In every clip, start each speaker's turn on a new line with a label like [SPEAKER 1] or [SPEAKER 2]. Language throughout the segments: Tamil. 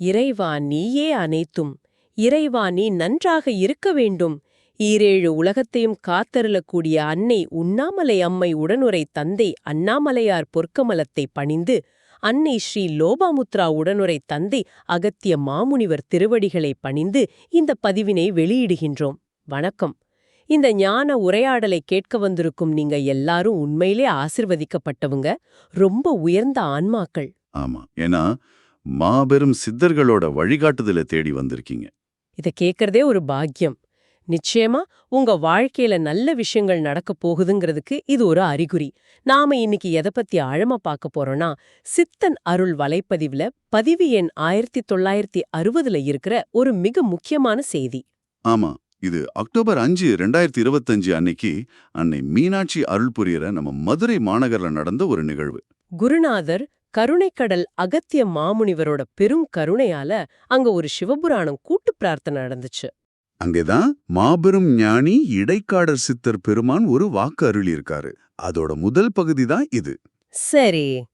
[SPEAKER 1] இறைவா நீயே அனைத்தும். இறைவா நீ நன்றாக இருக்க வேண்டும். ஈரேழு உலகத்தையும் காத்தருளக்கூடிய அன்னை உண்ணாமலை அம்மை உடனுரை தந்தை அண்ணாமலையார் பொற்கமலத்தை பணிந்து அன்னை ஸ்ரீ லோபாமுத்ரா உடனுரை தந்தை அகத்திய மாமுனிவர் திருவடிகளை பணிந்து இந்த பதிவினை வெளியிடுகின்றோம். வணக்கம். இந்த ஞான உரையாடலை கேட்க வந்திருக்கும் நீங்க எல்லாரும் உண்மையிலே ஆசிர்வதிக்கப்பட்டவங்க. ரொம்ப உயர்ந்த ஆன்மாக்கள்.
[SPEAKER 2] ஆமா. ஏன்னா மாபெரும் சித்தர்களோட வழிகாட்டுதலை தேடி வந்திருக்கீங்க.
[SPEAKER 1] இத கேட்கறதே ஒரு பாக்கியம். நிச்சயமா உங்க வாழ்க்கையில நல்ல விஷயங்கள் நடக்க போகுதுங்கிறதுக்கு இது ஒரு அறிகுறி. நாம இன்னைக்கு எதை பத்தி ஆழமா பார்க்க போறோம்னா சித்தன் அருள் வலைப்பதிவுல பதிவு எண் ஆயிரத்தி தொள்ளாயிரத்தி அறுபதுல இருக்கிற ஒரு மிக முக்கியமான செய்தி.
[SPEAKER 2] ஆமா இது அக்டோபர் அஞ்சு ரெண்டாயிரத்தி இருபத்தஞ்சு அன்னைக்கு அன்னை மீனாட்சி அருள் புரியற நம்ம மதுரை மாநகர்ல நடந்த ஒரு நிகழ்வு.
[SPEAKER 1] குருநாதர் கருணைக்கடல் அகத்திய மாமுனிவரோட பெரும் கருணையால அங்க ஒரு சிவபுராணம் கூட்டு பிரார்த்தனை நடந்துச்சு.
[SPEAKER 2] அங்கேதான் மாபெரும் ஞானி இடைக்காடர் சித்தர் பெருமான் ஒரு வாக்கு அருளியிருக்காரு. அதோட முதல் பகுதி தான் இது.
[SPEAKER 1] சரி.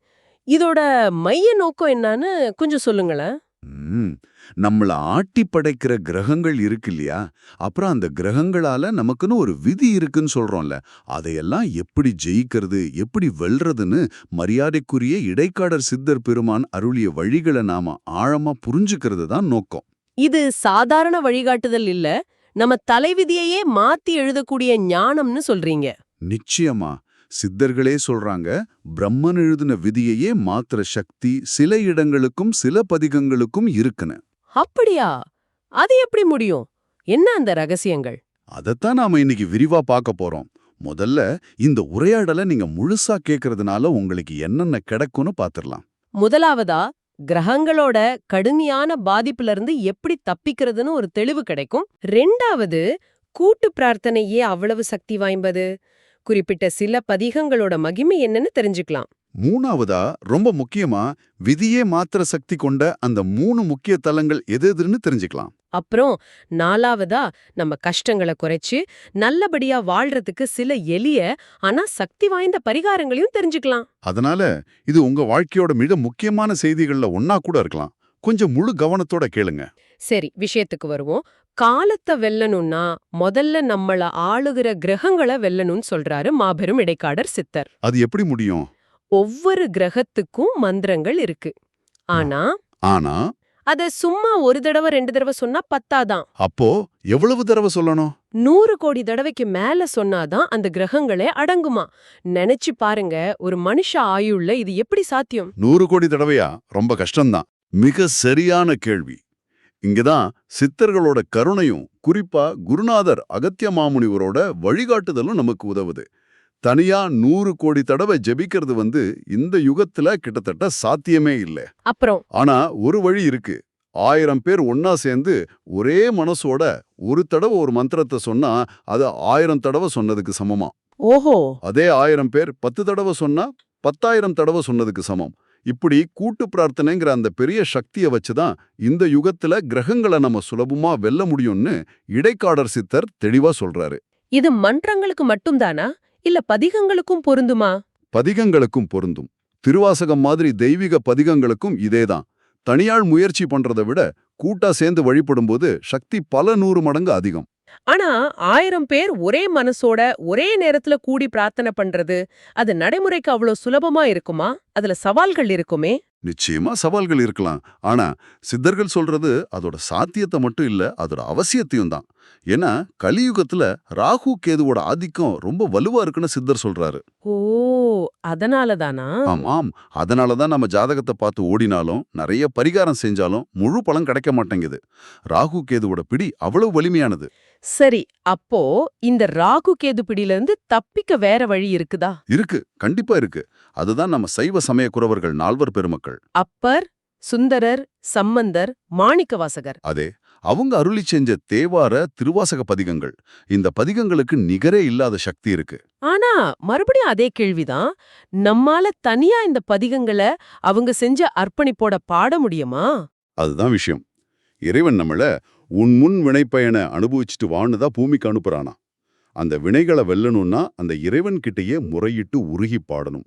[SPEAKER 1] இதோட மைய நோக்கம் என்னன்னு கொஞ்சம் சொல்லுங்களேன்.
[SPEAKER 2] நம்மள ஆட்டி படைக்கிற கிரகங்கள் இருக்கு இல்லையா? அப்புறம் அந்த கிரகங்களால நமக்குன்னு ஒரு விதி இருக்குன்னு சொல்றோம்ல. அதையெல்லாம் எப்படி ஜெயிக்கிறது எப்படி வெல்றதுன்னு மரியாதைக்குரிய இடைக்காடர் சித்தர் பெருமான் அருளிய வழிகளை நாம ஆழமா புரிஞ்சுக்கிறது தான் நோக்கம்.
[SPEAKER 1] இது சாதாரண வழிகாட்டுதல் இல்ல. நம்ம தலைவிதியையே மாத்தி எழுதக்கூடிய ஞானம்னு சொல்றீங்க.
[SPEAKER 2] நிச்சயமா. சித்தர்களே சொல்றாங்க பிரம்மன் எழுதின விதியையே மாத்திர சக்தி சில இடங்களுக்கும் சில பதிகங்களுக்கும் இருக்குன்னு.
[SPEAKER 1] அப்படியா? அது எப்படி முடியும்? என்ன அந்த ரகசியங்கள்?
[SPEAKER 2] அதைத்தான் நாம இன்னைக்கு விரிவா பார்க்க போறோம். முதல்ல இந்த உரையாடலை நீங்க முழுசா கேட்கறதுனால உங்களுக்கு என்னென்ன கிடைக்கும்னு பாத்துரலாம்.
[SPEAKER 1] முதலாவதா கிரகங்களோட கடுமையான பாதிப்புல இருந்து எப்படி தப்பிக்கிறதுன்னு ஒரு தெளிவு கிடைக்கும். ரெண்டாவது கூட்டு பிரார்த்தனையே அவ்வளவு சக்தி வாய்ந்தது. குறிப்பிட்ட சில பதிகங்களோட மகிமை என்னன்னு தெரிஞ்சுக்கலாம்.
[SPEAKER 2] மூணாவதா ரொம்ப முக்கியமா விதியே மாத்திர சக்தி கொண்ட அந்த மூணு முக்கிய தலங்கள் எது எதுன்னு தெரிஞ்சுக்கலாம்.
[SPEAKER 1] அப்புறம் நாலாவதா நம்ம கஷ்டங்களை குறைச்சு நல்லபடியா வாழ்றதுக்கு சில எளிய ஆனா சக்தி வாய்ந்த பரிகாரங்களையும் தெரிஞ்சுக்கலாம்.
[SPEAKER 2] அதனால இது உங்க வாழ்க்கையோட மிக முக்கியமான செய்திகள்ல ஒன்னா கூட இருக்கலாம். கொஞ்சம் முழு கவனத்தோட கேளுங்க.
[SPEAKER 1] சரி விஷயத்துக்கு வருவோம். காலத்தை வெல்லணும்னா முதல்ல நம்மள ஆளுகிற கிரகங்களை வெல்லணும்னு சொல்றாரு மாபெரும் இடைக்காடர் சித்தர்.
[SPEAKER 2] அது எப்படி முடியும்?
[SPEAKER 1] ஒவ்வொரு கிரகத்துக்கும் மந்திரங்கள் இருக்கு. ஆனா
[SPEAKER 2] ஆனா
[SPEAKER 1] அத சும்மா ஒரு தடவை ரெண்டு தடவை சொன்னா பத்தாதான்.
[SPEAKER 2] அப்போ எவ்வளவு தடவை சொல்லணும்?
[SPEAKER 1] நூறு கோடி தடவைக்கு மேல சொன்னாதான் அந்த கிரகங்களே அடங்குமா? நினைச்சு பாருங்க ஒரு மனுஷ ஆயுள்ல இது எப்படி சாத்தியம்?
[SPEAKER 2] நூறு கோடி தடவையா? ரொம்ப கஷ்டம்தான். மிக சரியான கேள்வி. இங்கதான் சித்தர்களோட கருணையும் குறிப்பா குருநாதர் அகத்திய மாமுனிவரோட வழிகாட்டுதலும் நமக்கு உதவுது. தனியா நூறு கோடி தடவை ஜெபிக்கிறது வந்து இந்த யுகத்துல கிட்டத்தட்ட சாத்தியமே இல்லை.
[SPEAKER 1] அப்புறம்?
[SPEAKER 2] ஆனா ஒரு வழி இருக்கு. ஆயிரம் பேர் ஒன்னா சேர்ந்து ஒரே மனசோட ஒரு தடவை ஒரு மந்திரத்தை சொன்னா அது ஆயிரம் தடவை சொன்னதுக்கு சமமா.
[SPEAKER 1] ஓஹோ!
[SPEAKER 2] அதே ஆயிரம் பேர் பத்து தடவை சொன்னா பத்தாயிரம் தடவை சொன்னதுக்கு சமம். இப்படி கூட்டு பிரார்த்தனைங்கிற அந்த பெரிய சக்தியை வச்சுதான் இந்த யுகத்துல கிரகங்களை நம்ம சுலபமா வெல்ல முடியும்னு இடைக்காடர் சித்தர் தெளிவா சொல்றாரு.
[SPEAKER 1] இது மன்றங்களுக்கு மட்டும்தானா? இல்ல பதிகங்களுக்கும் பொருந்துமா?
[SPEAKER 2] பதிகங்களுக்கும் பொருந்தும். திருவாசகம் மாதிரி தெய்வீக பதிகங்களுக்கும் இதேதான். தனியாள் முயற்சி பண்றதை விட கூட்டா சேர்ந்து வழிபடும்போது சக்தி பல நூறு மடங்கு அதிகம்.
[SPEAKER 1] ஆனா ஆயிரம் பேர் ஒரே மனசோட ஒரே நேரத்துல கூடி பிரார்த்தனை பண்றது அது நடைமுறைக்கு அவ்வளவு சுலபமா இருக்குமா? அதுல சவால்கள் இருக்குமே?
[SPEAKER 2] நிச்சயமா சவால்கள் இருக்கலாம். ஆனா சித்தர்கள் சொல்றது அதோட சாத்தியத்தை மட்டும் இல்ல அதோட அவசியத்தையும் தான். ஏன்னா கலியுகத்துல ராகு கேதுவோட ஆதிக்கம் ரொம்ப வலுவா இருக்குன்னு சித்தர் சொல்றாரு.
[SPEAKER 1] ஓ அதனாலதானா?
[SPEAKER 2] ஆம் ஆம் அதனாலதான் நம்ம ஜாதகத்தை பார்த்து ஓடினாலும் நிறைய பரிகாரம் செஞ்சாலும் முழு பலன் கிடைக்க மாட்டேங்குது. ராகு கேதுவோட பிடி அவ்வளவு வலிமையானது.
[SPEAKER 1] சரி அப்போ இந்த ராகு கேது பிடியில இருந்து தப்பிக்க வேற வழி இருக்குதா?
[SPEAKER 2] இருக்கு கண்டிப்பா இருக்கு. அதுதான் நம்ம சைவ சமய குறவர்கள் நால்வர் பெருமக்கள்.
[SPEAKER 1] அப்பர் சுந்தரர் சம்பந்தர் மாணிக்கவாசகர்.
[SPEAKER 2] அதே அவங்க அருளி செஞ்ச தேவார திருவாசக பதிகங்கள். இந்த பதிகங்களுக்கு நிகரே இல்லாத சக்தி இருக்கு.
[SPEAKER 1] ஆனா மறுபடியும் அதே கேள்விதான். நம்மால தனியா இந்த பதிகங்களை அவங்க செஞ்ச அர்ப்பணிப்போட பாட முடியுமா?
[SPEAKER 2] அதுதான் விஷயம். இறைவன் நம்மள உன் முன் வினைப்பயனை அனுபவிச்சுட்டு வாணுதா பூமிக்கு அனுப்புறானா? அந்த வினைகளை வெல்லணும்னா அந்த இறைவன் கிட்டயே முறையிட்டு உருகி பாடணும்.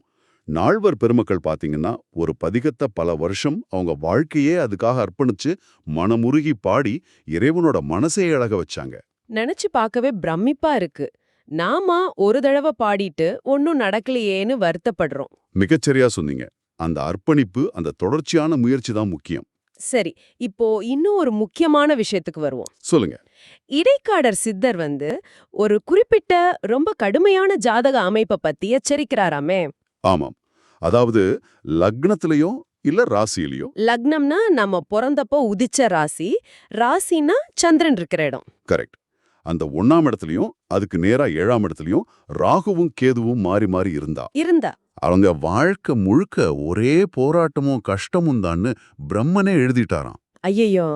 [SPEAKER 2] நால்வர் பெருமக்கள் பாத்தீங்கன்னா ஒரு பதிகத்தை பல வருஷம் அவங்க வாழ்க்கையே அதுக்காக அர்ப்பணிச்சு மனமுருகி பாடி இறைவனோட மனசே இழக வச்சாங்க.
[SPEAKER 1] நினைச்சு பார்க்கவே பிரமிப்பா இருக்கு. நாம ஒரு தடவை பாடிட்டு ஒன்னும் நடக்கலையேன்னு வருத்தப்படுறோம்.
[SPEAKER 2] மிகச்சரியா சொன்னீங்க. அந்த அர்ப்பணிப்பு அந்த தொடர்ச்சியான முயற்சி தான் முக்கியம்.
[SPEAKER 1] சரி. இப்போ இன்னும் ஒரு முக்கியமான விஷயத்துக்கு வருவோம்.
[SPEAKER 2] சொல்லுங்க.
[SPEAKER 1] இடைக்காடர் சித்தர் வந்து ஒரு குறிப்பிட்ட ரொம்ப கடுமையான ஜாதக அமைப்பை பத்தி எச்சரிக்கிறாராமே.
[SPEAKER 2] ஆமாம். அதாவது லக்னத்திலயோ இல்ல ராசியிலயோ?
[SPEAKER 1] லக்னம்னா நம்ம பிறந்தப்போ உதிச்ச ராசி. ராசினா சந்திரன் இருக்கிற இடம்.
[SPEAKER 2] கரெக்ட். அந்த ஒண்ணாம் இடத்துலயும் அதுக்கு நேரா ஏழாம் இடத்துலயும் ராகுவும் கேதுவும் மாறி மாறி இருந்தா.
[SPEAKER 1] இருந்தா.
[SPEAKER 2] அவங்க வாழ்க்கை முழுக்க ஒரே போராட்டமும் கஷ்டமும் தான்னு பிரம்மனே எழுதிட்டாராம்.
[SPEAKER 1] ஐயையோ.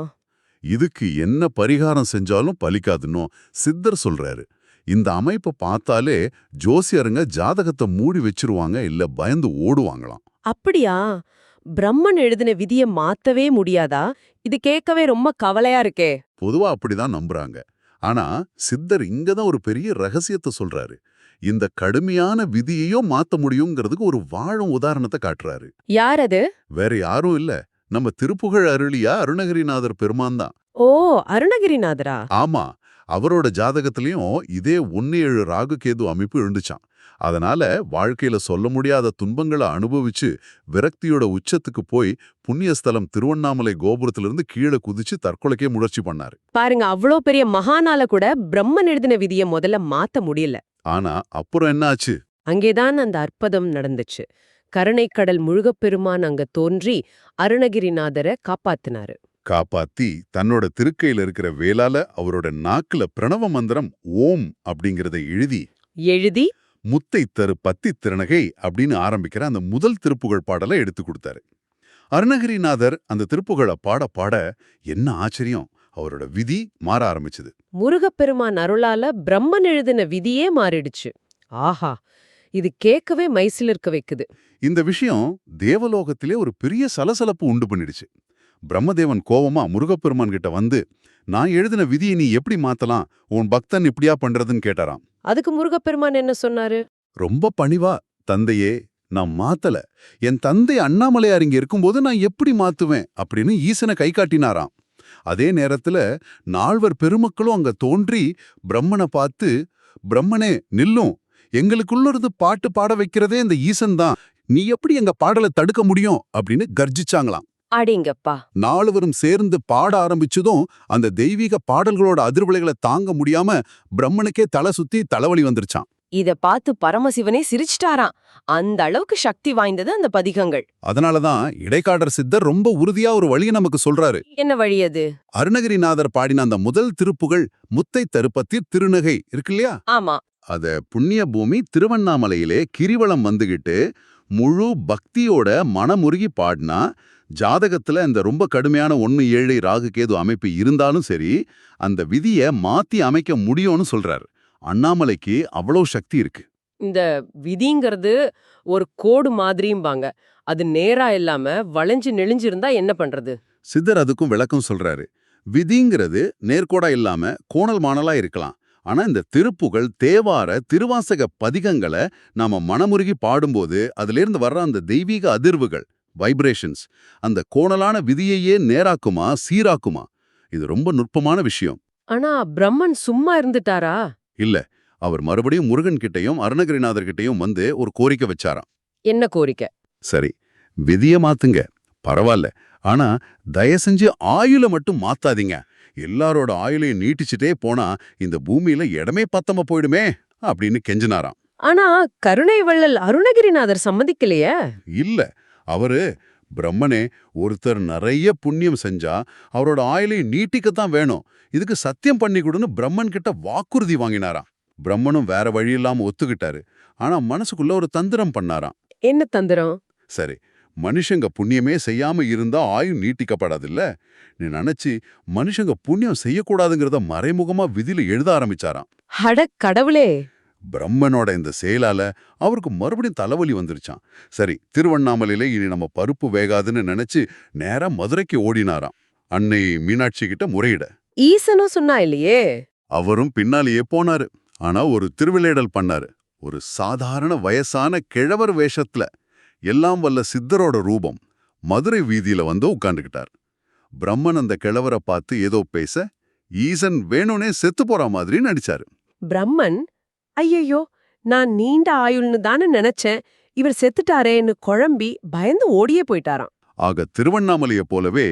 [SPEAKER 2] இதுக்கு என்ன பரிகாரம் செஞ்சாலும் பலிக்காதுன்னோ சித்தர் சொல்றாரு. இந்த அமைப்பை பார்த்தாலே ஜோசியருங்க ஜாதகத்தை மூடி வச்சிருவாங்க இல்ல பயந்து ஓடுவாங்களாம்.
[SPEAKER 1] அப்படியா? பிரம்மன் எழுதின விதிய மாத்தவே முடியாதா? இது கேட்கவே ரொம்ப கவலையா இருக்கே.
[SPEAKER 2] பொதுவா அப்படிதான் நம்புறாங்க. ஆனா சித்தர் இங்கதான் ஒரு பெரிய ரகசியத்தை சொல்றாரு. இந்த கடுமையான விதியையும் மாத்த முடியுங்கிறதுக்கு ஒரு வாழும் உதாரணத்தை காட்டுறாரு.
[SPEAKER 1] யார் அது?
[SPEAKER 2] வேற யாரும் இல்ல. நம்ம திருப்புகழ் அருளியா அருணகிரிநாதர் பெருமான் தான்.
[SPEAKER 1] ஓ அருணகிரிநாதரா?
[SPEAKER 2] ஆமா. அவரோட ஜாதகத்திலயும் இதே ஒன்னு ஏழு ராகு கேது அமைப்பு இருந்துச்சாம் அதனால வாழ்க்கையில சொல்ல முடியாத துன்பங்களை அனுபவிச்சு விரக்தியோட உச்சத்துக்கு போய் புண்ணியஸ்தலம் திருவண்ணாமலை கோபுரத்திலிருந்து கீழே குதிச்சு தற்கொலைக்கே முயற்சி பண்ணாரு.
[SPEAKER 1] பாருங்க அவ்ளோ பெரிய மகானால கூட பிரம்மன் எழுதின விதிய முதல்ல மாத்த முடியல.
[SPEAKER 2] ஆனா அப்புறம் என்னாச்சு?
[SPEAKER 1] அங்கேதான் அந்த அற்புதம் நடந்துச்சு. கருணைக்கடல் முழுகப்பெருமான் அங்க தோன்றி அருணகிரிநாதரை காப்பாத்தினாரு.
[SPEAKER 2] காப்பாத்தி தன்னோட திருக்கையில இருக்கிற வேலால அவரோட நாக்குல பிரணவ மந்திரம் ஓம் அப்படிங்கறத எழுதி
[SPEAKER 1] எழுதி
[SPEAKER 2] முத்தை தரு பத்தி திறனகை அப்படின்னு ஆரம்பிக்கிற அந்த முதல் திருப்புகழ் பாடலை எடுத்து கொடுத்தாரு. அருணகிரிநாதர் அந்த திருப்புகழை பாட பாட என்ன ஆச்சரியம் அவரோட விதி மாற ஆரம்பிச்சது.
[SPEAKER 1] முருகப்பெருமான் அருளால பிரம்மன் எழுதின விதியே மாறிடுச்சு. ஆஹா இது கேட்கவே மைசிலிருக்க வைக்குது.
[SPEAKER 2] இந்த விஷயம் தேவலோகத்திலே ஒரு பெரிய சலசலப்பு உண்டு பண்ணிடுச்சு. பிரம்மதேவன் கோவமா முருகப்பெருமான் கிட்ட வந்து நான் எழுதின விதியை நீ எப்படி மாத்தலாம்? உன் பக்தன் இப்படியா பண்றதுன்னு கேட்டாராம்.
[SPEAKER 1] அதுக்கு முருகப்பெருமான் என்ன சொன்னாரு?
[SPEAKER 2] ரொம்ப பணிவா தந்தையே நான் மாத்தல. என் தந்தை அண்ணாமலையார் இங்க இருக்கும்போது நான் எப்படி மாத்துவேன்? அப்படின்னு ஈசனை கை காட்டினாராம். அதே நேரத்துல நால்வர் பெருமக்களும் அங்க தோன்றி பிரம்மனை பார்த்து பிரம்மனே நில்லும். எங்களுக்குள்ள இருந்து பாட்டு பாட வைக்கிறதே இந்த ஈசன் தான். நீ எப்படி எங்க பாடலை தடுக்க முடியும்? அப்படின்னு கர்ஜிச்சாங்களாம்.
[SPEAKER 1] அடிங்கப்பா
[SPEAKER 2] நாலுவரும் சேர்ந்து பாட ஆரம்பிச்சதும் அந்த தெய்வீக பாடல்களோட அதிர்வலைகளை தாங்க முடியாம பிரம்மனுக்கே தலை சுத்தி தலைவலி வந்துருச்சான்
[SPEAKER 1] இத பார்த்து பரமசிவனே சிரிச்சிட்டாராம். அந்த அளவுக்கு சக்தி வாய்ந்தது அந்த பதிகங்கள்.
[SPEAKER 2] அதனாலதான் இடைக்காடர் சித்தர் ரொம்ப உறுதியா ஒரு வழியை நமக்கு சொல்றாரு.
[SPEAKER 1] என்ன வழி அது?
[SPEAKER 2] அருணகிரிநாதர் பாடின அந்த முதல் திருப்புகள் முத்தை தருப்பத்தி திருநகை இருக்கு இல்லையா?
[SPEAKER 1] ஆமா.
[SPEAKER 2] அத புண்ணிய பூமி திருவண்ணாமலையிலே கிரிவலம் வந்துகிட்டு முழு பக்தியோட மனமுருகி பாடினா ஜாதகத்துல இந்த ரொம்ப கடுமையான ஒன்னு ஏழை ராகு கேது அமைப்பு இருந்தாலும் சரி அந்த விதியை மாத்தி அமைக்க முடியும்னு சொல்றாரு. அண்ணாமலைக்கு அவ்வளோ சக்தி இருக்கு.
[SPEAKER 1] இந்த விதிங்கிறது ஒரு கோடு மாதிரியும்பாங்க அது நேரா இல்லாம வளைஞ்சு நெளிஞ்சிருந்தா என்ன பண்றது?
[SPEAKER 2] சித்தர் அதுக்கும் விளக்கம் சொல்றாரு. விதிங்கிறது நேர்கோடா இல்லாம கோணல் மாணலா இருக்கலாம். ஆனா இந்த திருப்புகள் தேவார திருவாசக பதிகங்களை நாம மனமுருகி பாடும்போது அதிலிருந்து வர்ற அந்த தெய்வீக அதிர்வுகள் வைப்ரேஷன்ஸ் அந்த கோணலான விதியையே நேராக்குமா சீராக்குமா? இது ரொம்ப நுட்பமான விஷயம்.
[SPEAKER 1] ஆனா பிரம்மன் சும்மா இருந்துட்டாரா?
[SPEAKER 2] இல்ல அவர் மறுபடியும் முருகன் கிட்டயும் அருணகிரிநாதர் கிட்டயும் வந்து ஒரு கோரிக்கை வச்சாராம்.
[SPEAKER 1] என்ன கோரிக்கை?
[SPEAKER 2] சரி விதிய மாத்துங்க. பரவாயில்ல ஆனா தயவு செஞ்சு ஆயுள மட்டும் மாத்தாதீங்க. எல்லாரோட ஆயுளையும் நீட்டிச்சுட்டே போனா இந்த பூமியில இடமே பத்தம போயிடுமே அப்படின்னு கெஞ்சினாராம்.
[SPEAKER 1] ஆனா கருணை வள்ளல் அருணகிரிநாதர் சம்மதிக்கலையே?
[SPEAKER 2] இல்ல அவரு பிரம்மனே ஒருத்தர் நிறைய புண்ணியம் செஞ்சா அவரோட ஆயுளையும் நீட்டிக்கத்தான் வேணும். இதுக்கு சத்தியம் பண்ணி கொடுன்னு பிரம்மன் கிட்ட வாக்குறுதி வாங்கினாராம். பிரம்மனும் வேற வழி இல்லாம ஒத்துக்கிட்டாரு. ஆனா மனசுக்குள்ள ஒரு தந்திரம் பண்ணாராம்.
[SPEAKER 1] என்ன தந்திரம்?
[SPEAKER 2] சரி மனுஷங்க புண்ணியமே செய்யாம இருந்தா ஆயுள் நீட்டிக்கப்படாதுல்ல? நீ நினைச்சு மனுஷங்க புண்ணியம் செய்யக்கூடாதுங்கிறத மறைமுகமா விதியில எழுத ஆரம்பிச்சாராம்.
[SPEAKER 1] அட கடவுளே!
[SPEAKER 2] பிரம்மனோட இந்த செயலால அவருக்கு மறுபடியும் தலைவலி வந்துருச்சான் சரி திருவண்ணாமலையில இனி நம்ம பருப்பு வேகாதுன்னு நினைச்சு நேரா மதுரைக்கு ஓடினாராம். அன்னை மீனாட்சி கிட்ட முறையிட.
[SPEAKER 1] ஈசனும் சொன்னா இல்லையே?
[SPEAKER 2] அவரும் பின்னாலேயே போனாரு. ஆனா ஒரு திருவிளையாடல் பண்ணாரு. ஒரு சாதாரண வயசான கிழவர் வேஷத்துல. எல்லாம் வல்ல சித்தரோட ரூபம். மதுரை வீதியில வந்து உட்கார்ந்துகிட்டார். பிரம்மன் அந்த கிழவரை பார்த்து ஏதோ பேச ஈசன் வேணும்னே செத்து போற மாதிரி நடிச்சாரு.
[SPEAKER 1] பிரம்மன் ஐயையோ நான் நீண்ட ஆயுள்னு தானே நினைச்சேன். இவர் செத்துட்டாரேன்னு குழம்பி பயந்து ஓடியே போயிட்டாராம்.
[SPEAKER 2] ஆக திருவண்ணாமலையை போலவே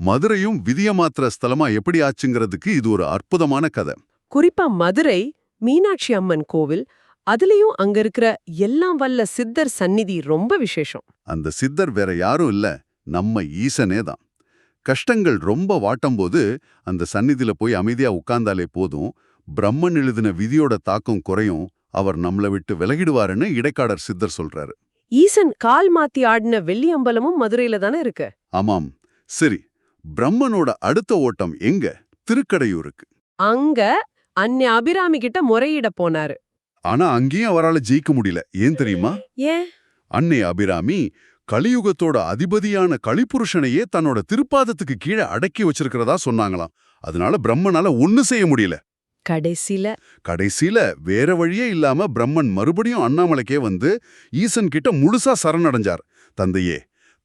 [SPEAKER 2] மதுரையும் விதியமாத்திர ஸ்தலமா எப்படி ஆச்சுங்கிறதுக்கு இது ஒரு அற்புதமான கதை.
[SPEAKER 1] குறிப்பா மதுரை மீனாட்சி அம்மன் கோவில் அதுலயும் அங்க இருக்கிற எல்லாம் வல்ல சித்தர் சந்நிதி ரொம்ப விசேஷம்.
[SPEAKER 2] அந்த சித்தர் வேற யாரும் இல்ல நம்ம ஈசனே தான். கஷ்டங்கள் ரொம்ப வாட்டும்போது அந்த சந்நிதியில போய் அமைதியா உட்கார்ந்தாலே போதும். பிரம்மன் எழுதின விதியோட தாக்கம் குறையும் அவர் நம்மள விட்டு விலகிடுவாருன்னு இடைக்காடர் சித்தர் சொல்றாரு.
[SPEAKER 1] ஈசன் கால் மாத்தி ஆடின வெள்ளி அம்பலமும் மதுரையில தானே இருக்கு?
[SPEAKER 2] ஆமாம். சரி பிரம்மனோட அடுத்த ஓட்டம் எங்க? திருக்கடையூருக்கு.
[SPEAKER 1] அங்க அன்னை அபிராமி கிட்ட முறையிட போனாரு.
[SPEAKER 2] ஆனா அங்கேயும் அவரால ஜெயிக்க முடியல. ஏன் தெரியுமா?
[SPEAKER 1] ஏன்?
[SPEAKER 2] அன்னை அபிராமி கலியுகத்தோட அதிபதியான கலிபுருஷனையே தன்னோட திருப்பாதத்துக்கு கீழே அடக்கி வச்சிருக்கிறதா சொன்னாங்களாம். அதனால பிரம்மனால ஒண்ணு செய்ய முடியல.
[SPEAKER 1] கடைசில
[SPEAKER 2] கடைசியில வேற வழியே இல்லாம பிரம்மன் மறுபடியும் அண்ணாமலைக்கே வந்து ஈசன் கிட்ட முழுசா சரணடைஞ்சார். தந்தையே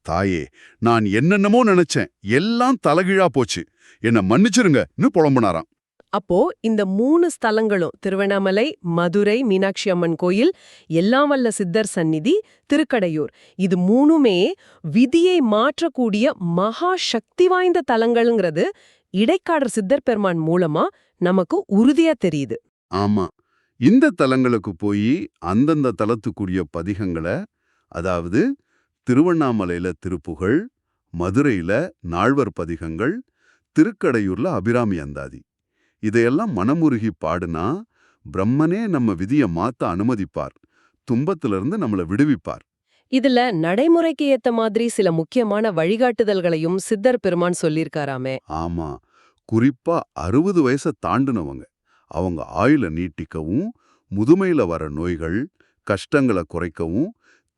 [SPEAKER 2] தாயே நான் என்னென்னமோ நினைச்சேன். எல்லாம் தலகீழா போச்சு. என்ன மன்னிச்சிருங்கன்னு புலம்புனாராம்.
[SPEAKER 1] அப்போ இந்த மூணு ஸ்தலங்களும் திருவண்ணாமலை மதுரை மீனாட்சி அம்மன் கோயில் எல்லாம் வல்ல சித்தர் சந்நிதி திருக்கடையூர் இது மூணுமே விதியை மாற்றக்கூடிய மகா சக்தி வாய்ந்த தலங்கள்ங்கிறது இடைக்காடர் சித்தர் பெருமான் மூலமா நமக்கு உறுதியா தெரியுது.
[SPEAKER 2] ஆமா. இந்த தலங்களுக்கு போய் அந்தந்த தலத்துக்குரிய பதிகங்களை அதாவது திருவண்ணாமலையில திருப்புகழ் மதுரையில நால்வர் பதிகங்கள் திருக்கடையூர்ல அபிராமி அந்தாதி. இதையெல்லாம் மனமுருகி பாடுனா பிரம்மனே நம்ம விதிய மாத்த அனுமதிப்பார். துன்பத்திலிருந்து நம்மள விடுவிப்பார்.
[SPEAKER 1] இதுல நடைமுறைக்கு ஏத்த மாதிரி சில முக்கியமான வழிகாட்டுதல்களையும் சித்தர் பெருமான் சொல்லியிருக்காராமே.
[SPEAKER 2] ஆமா. குறிப்பா அறுபது வயசை தாண்டுனவங்க. அவங்க ஆயுள நீட்டிக்கவும் முதுமையில வர நோய்கள் கஷ்டங்களை குறைக்கவும்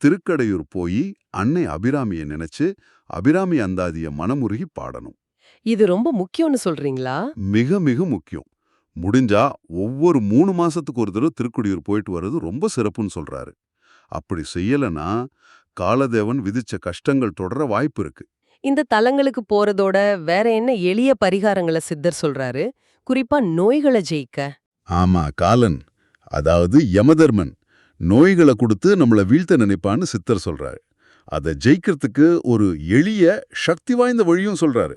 [SPEAKER 2] திருக்கடையூர் போய் அன்னை அபிராமியை நினைச்சு அபிராமி அந்தாதிய மனமுருகி பாடணும்.
[SPEAKER 1] இது ரொம்ப முக்கியம்னு சொல்றீங்களா?
[SPEAKER 2] மிக மிக முக்கியம். முடிஞ்சா ஒவ்வொரு மூணு மாசத்துக்கு ஒரு தடவை திருக்குடியூர் போயிட்டு வர்றது ரொம்ப சிறப்புன்னு சொல்றாரு. அப்படி செய்யலனா காலதேவன் விதிச்ச கஷ்டங்கள் தொடர வாய்ப்பு இருக்கு.
[SPEAKER 1] இந்த தலங்களுக்கு போறதோட வேற என்ன எளிய பரிகாரங்களை சித்தர் சொல்றாரு? குறிப்பா நோய்களை ஜெயிக்க.
[SPEAKER 2] ஆமா காலன் அதாவது யமதர்மன் நோய்களை கொடுத்து நம்மள வீழ்த்த நினைப்பான்னு சித்தர் சொல்றாரு. அதை ஜெயிக்கிறதுக்கு ஒரு எளிய சக்தி வாய்ந்த வழியும் சொல்றாரு.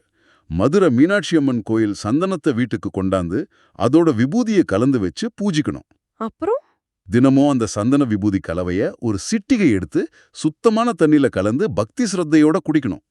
[SPEAKER 2] மதுரை மீனாட்சி அம்மன் கோயில் சந்தனத்தை வீட்டுக்கு கொண்டாந்து அதோட விபூதியை கலந்து வச்சு பூஜிக்கணும்.
[SPEAKER 1] அப்புறம்?
[SPEAKER 2] தினமும் அந்த சந்தன விபூதி கலவைய ஒரு சிட்டிகை எடுத்து சுத்தமான தண்ணியில கலந்து பக்தி சிரத்தையோட குடிக்கணும்.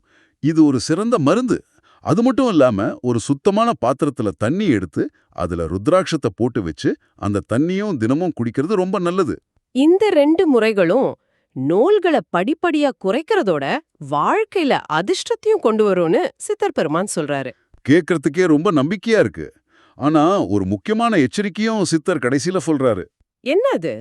[SPEAKER 2] இது ஒரு சிறந்த மருந்து. அது மட்டும் இல்லாம ஒரு சுத்தமான பாத்திரத்துல தண்ணி எடுத்து அதுல ருத்ராட்சத்தை போட்டு வச்சு அந்த தண்ணியும் தினமும் குடிக்கிறது ரொம்ப நல்லது.
[SPEAKER 1] இந்த ரெண்டு முறைகளும் நூல்களை படிப்படியா குறைக்கிறதோட வாழ்க்கையில அதிர்ஷ்டத்தையும் கொண்டு வரும்னு சித்தர் பெருமான் சொல்றாரு.
[SPEAKER 2] கேட்கறதுக்கே ரொம்ப நம்பிக்கையா இருக்கு. ஆனா ஒரு முக்கியமான எச்சரிக்கையும் சித்தர் கடைசியில சொல்றாரு.
[SPEAKER 1] என்ன அது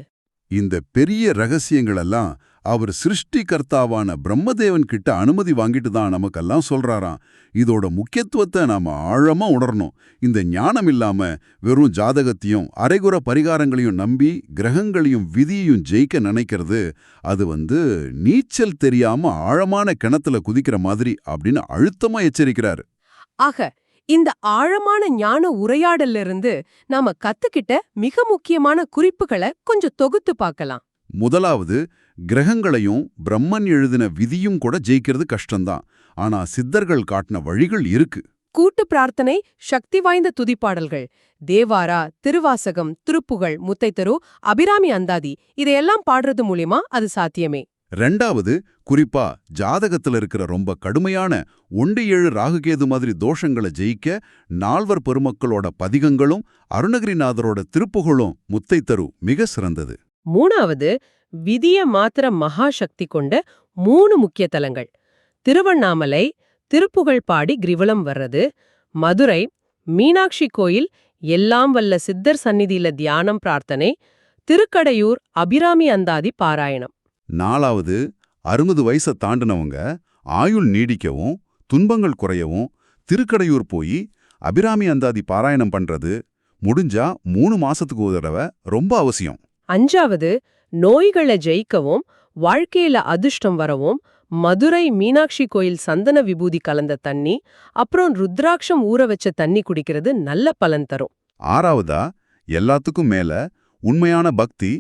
[SPEAKER 2] இந்த பெரிய ரகசியங்களெல்லாம் அவர் சிருஷ்டிகர்த்தாவான பிரம்மதேவன் கிட்ட அனுமதி வாங்கிட்டு தான் நமக்கெல்லாம் சொல்றாராம். இதோட முக்கியத்துவத்தை நாம ஆழமா உணரணும். இந்த ஞானம் இல்லாம வெறும் ஜாதகத்தையும் அரைகுற பரிகாரங்களையும் நம்பி கிரகங்களையும் விதியையும் ஜெயிக்க நினைக்கிறது அது வந்து நீச்சல் தெரியாம ஆழமான கிணத்துல குதிக்கிற மாதிரி அப்படின்னு அழுத்தமா எச்சரிக்கிறாரு.
[SPEAKER 1] ஆக இந்த ஆழமான ஞான உரையாடல்ல இருந்து நாம கத்துக்கிட்ட மிக முக்கியமான குறிப்புகளை கொஞ்சம் தொகுத்து பார்க்கலாம்.
[SPEAKER 2] முதலாவது கிரகங்களையும் பிரம்மன் எழுதின விதியும் கூட ஜெயிக்கிறது கஷ்டம்தான். ஆனா சித்தர்கள் காட்டின வழிகள் இருக்கு.
[SPEAKER 1] கூட்டு பிரார்த்தனை சக்தி வாய்ந்த துதிப்பாடல்கள் தேவாரா திருவாசகம் திருப்புகழ் முத்தைத்தரு அபிராமி அந்தாதி இதையெல்லாம் பாடுறது மூலியமா அது சாத்தியமே.
[SPEAKER 2] ரெண்டாவது குறிப்பா ஜாதகத்துல இருக்கிற ரொம்ப கடுமையான ஒண்டு ஏழு ராகுகேது மாதிரி தோஷங்களை ஜெயிக்க நால்வர் பெருமக்களோட பதிகங்களும் அருணகிரிநாதரோட திருப்புகழும் முத்தைத்தரு மிக சிறந்தது.
[SPEAKER 1] மூணாவது விதிய மாத்திர மகா சக்தி கொண்ட மூணு முக்கிய தலங்கள். திருவண்ணாமலை திருப்புகழ் பாடி கிரிவலம் வர்றது. மதுரை மீனாட்சி கோயில் எல்லாம் வல்ல சித்தர் சந்நிதியில தியானம் பிரார்த்தனை. திருக்கடையூர் அபிராமி அந்தாதி பாராயணம்.
[SPEAKER 2] நாலாவது அறுபது வயசை தாண்டினவங்க ஆயுள் நீடிக்கவும் துன்பங்கள் குறையவும் திருக்கடையூர் போய் அபிராமி அந்தாதி பாராயணம் பண்றது முடிஞ்சா மூணு மாசத்துக்கு ஒரு தடவை ரொம்ப அவசியம்.
[SPEAKER 1] அஞ்சாவது நோய்களை ஜெயிக்கவும் வாழ்க்கையில அதிர்ஷ்டம் வரவும் மதுரை மீனாட்சி கோயில் சந்தன விபூதி கலந்த தண்ணி அப்புறம் ருத்ராட்சம் ஊற வச்ச தண்ணி குடிக்கிறது நல்ல பலன் தரும்.
[SPEAKER 2] ஆறாவதா? எல்லாத்துக்கும் மேல உண்மையான பக்தி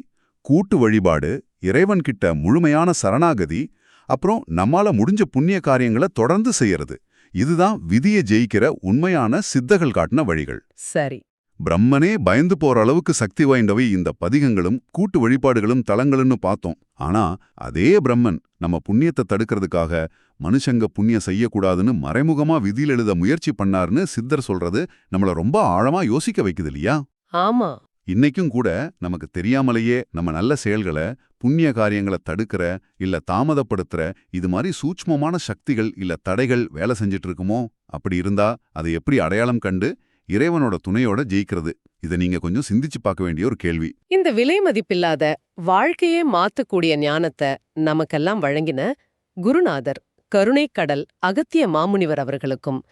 [SPEAKER 2] கூட்டு வழிபாடு இறைவன்கிட்ட முழுமையான சரணாகதி அப்புறம் நம்மால முடிஞ்ச புண்ணிய காரியங்களை தொடர்ந்து செய்யறது. இதுதான் விதியை ஜெயிக்கிற உண்மையான சித்தர்கள் காட்டின வழிகள்.
[SPEAKER 1] சரி.
[SPEAKER 2] பிரம்மனே பயந்து போற அளவுக்கு சக்தி வாய்ந்தவை இந்த பதிகங்களும் கூட்டு வழிபாடுகளும் தலங்களும்னு பார்த்தோம் ஆனா அதே பிரம்மன் நம்ம புண்ணியத்தை தடுக்கிறதுக்காக மனுஷங்க புண்ணியம் செய்யக்கூடாதுன்னு மறைமுகமா விதியில் எழுத முயற்சி பண்ணாருன்னு சித்தர் சொல்றது நம்மள ரொம்ப ஆழமா யோசிக்க வைக்குது இல்லையா?
[SPEAKER 1] ஆமா.
[SPEAKER 2] இன்னைக்கும் கூட நமக்கு தெரியாமலேயே நம்ம நல்ல செயல்களை புண்ணிய காரியங்களை தடுக்கிற இல்ல தாமதப்படுத்துற இது மாதிரி சூட்ச்மமான சக்திகள் இல்ல தடைகள் வேலை செஞ்சுட்டு இருக்குமோ? அப்படி இருந்தா அதை எப்படி அடையாளம் கண்டு இறைவனோட துணையோட ஜெயிக்கிறது. இதை நீங்க கொஞ்சம் சிந்திச்சு பார்க்க வேண்டிய ஒரு கேள்வி.
[SPEAKER 1] இந்த விலை மதிப்பில்லாத வாழ்க்கையே மாத்தக்கூடிய ஞானத்தை நமக்கெல்லாம் வழங்கின குருநாதர் கருணைக்கடல் அகத்திய மாமுனிவர் அவர்களுக்கும்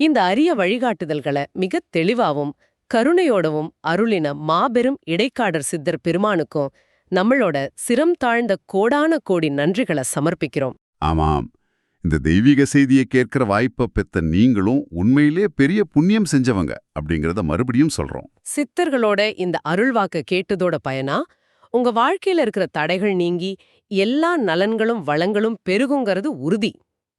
[SPEAKER 1] இந்த அரிய வழிகாட்டுதல்களை மிகத் தெளிவாவும் கருணையோடவும் அருளின மாபெரும் இடைக்காடர் சித்தர் பெருமானுக்கும் நம்மளோட சிரம் தாழ்ந்த கோடான கோடி நன்றிகளை சமர்ப்பிக்கிறோம்.
[SPEAKER 2] ஆமாம். இந்த தெய்வீக செய்தியை கேட்கிற வாய்ப்பை பெத்த நீங்களும் உண்மையிலே பெரிய புண்ணியம் செஞ்சவங்க அப்படிங்கறத மறுபடியும் சொல்றோம்.
[SPEAKER 1] சித்தர்களோட இந்த அருள்வாக்க கேட்டதோட பயனா? உங்க வாழ்க்கையில இருக்கிற தடைகள் நீங்கி எல்லா நலன்களும் வளங்களும் பெருகுங்கிறது உறுதி.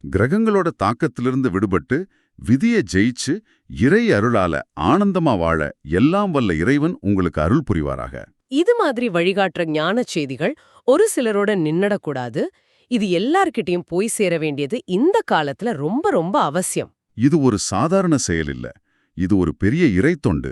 [SPEAKER 2] கிரகங்களோட தாக்கத்திலிருந்து விடுபட்டு விதியை ஜெயிச்சு இறை அருளால ஆனந்தமா வாழ எல்லாம் வல்ல இறைவன் உங்களுக்கு அருள் புரிவாராக.
[SPEAKER 1] இது மாதிரி வழிகாட்டுற ஞான செய்திகள் ஒரு சிலரோட நின்னடக்கூடாது. இது எல்லார்கிட்டயும் போய் சேர வேண்டியது இந்த காலத்துல ரொம்ப ரொம்ப அவசியம்.
[SPEAKER 2] இது ஒரு சாதாரண செயல் இல்ல. இது ஒரு பெரிய இறைத்தொண்டு.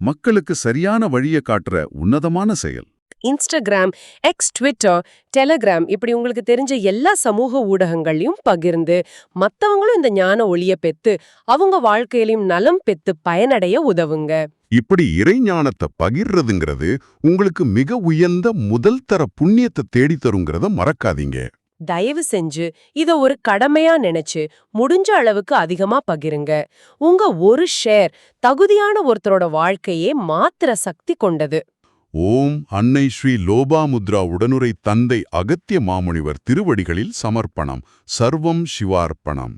[SPEAKER 2] மக்களுக்கு சரியான வழியை காட்டுற உன்னதமான செயல்.
[SPEAKER 1] இன்ஸ்டாகிராம் எக்ஸ் ட்விட்டர் டெலகிராம் இப்படி உங்களுக்கு தெரிஞ்ச எல்லா சமூக ஊடகங்களையும் பகிர்ந்து மத்தவங்களும் இந்த ஞான ஒளிய பெத்து அவங்க வாழ்க்கையிலும் நலம் பெத்து பயனடைய உதவுங்க.
[SPEAKER 3] இப்படி இறைஞானத்தை பகிர்றதுங்கிறது உங்களுக்கு மிக உயர்ந்த முதல் தர புண்ணியத்தை தேடித் தருங்கிறத மறக்காதீங்க.
[SPEAKER 1] தயவு செஞ்சு இத ஒரு கடமையா நினைச்சு முடிஞ்ச அளவுக்கு அதிகமா பகிருங்க. உங்க ஒரு ஷேர் தகுதியான ஒருத்தரோட வாழ்க்கையே மாத்திர சக்தி கொண்டது.
[SPEAKER 3] ஓம் அன்னை ஸ்ரீ லோபாமுத்ரா உடனுரை தந்தை அகத்திய மாமுனிவர் திருவடிகளில் சமர்ப்பணம். சர்வம் சிவார்ப்பணம்.